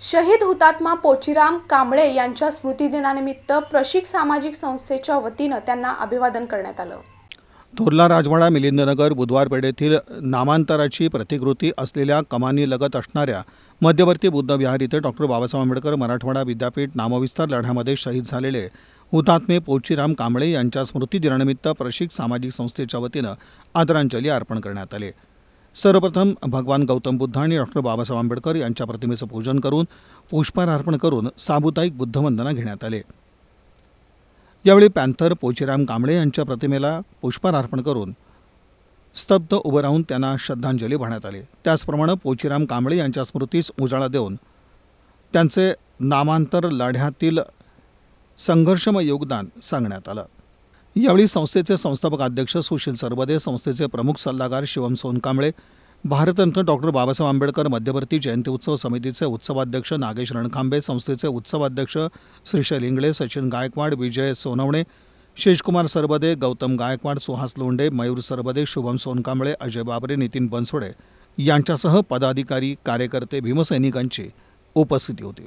शहीद हुतात्मा पोचीराम कांबळे यांच्या स्मृतिदिनानिमित्त प्रशिक सामाजिक संस्थेच्या वतीनं त्यांना अभिवादन करण्यात आलं. थोरला राजवाडा मिलिंदनगर बुधवार पेठेतील नामांतराची प्रतिकृती असलेल्या कमानीलगत असणाऱ्या मध्यवर्ती बुद्ध विहार इथे डॉक्टर बाबासाहेब आंबेडकर मराठवाडा विद्यापीठ नामविस्तार लढ्यामध्ये शहीद झालेले हुतात्मे पोचीराम कांबळे यांच्या स्मृतिदिनानिमित्त प्रशिक सामाजिक संस्थेच्या वतीनं आदरांजली अर्पण करण्यात आले. सर्वप्रथम भगवान गौतम बुद्ध आणि डॉक्टर बाबासाहेब आंबेडकर यांच्या प्रतिमेचं पूजन करून पुष्पहार अर्पण करून सामुदायिक बुद्धवंदना घेण्यात आले. यावेळी पॅन्थर पोचीराम कांबळे यांच्या प्रतिमेला पुष्पहार अर्पण करून स्तब्ध उभं राहून त्यांना श्रद्धांजली वाहण्यात आली. त्याचप्रमाणे पोचीराम कांबळे यांच्या स्मृतीस उजाळा देऊन त्यांचे नामांतर लढ्यातील संघर्षमय योगदान सांगण्यात आलं. यावेळी संस्थेचे संस्थापक अध्यक्ष सुशील सरवदे संस्थेचे प्रमुख सल्लागार शिवम सोनकांबळे भारतरत्न डॉक्टर बाबासाहेब आंबेडकर मध्यवर्ती जयंती उत्सव समितीचे उत्सवाध्यक्ष नागेश रणखांबे संस्थेचे उत्सवाध्यक्ष श्रीशैल इंगळे सचिन गायकवाड विजय सोनवणे शेषकुमार सरबदे गौतम गायकवाड सुहास लोंडे मयूर सरबदे शुभम सोनकांबळे अजय बाबरे नितीन बनसोडे यांच्यासह पदाधिकारी कार्यकर्ते भीमसैनिकांची उपस्थिती होती.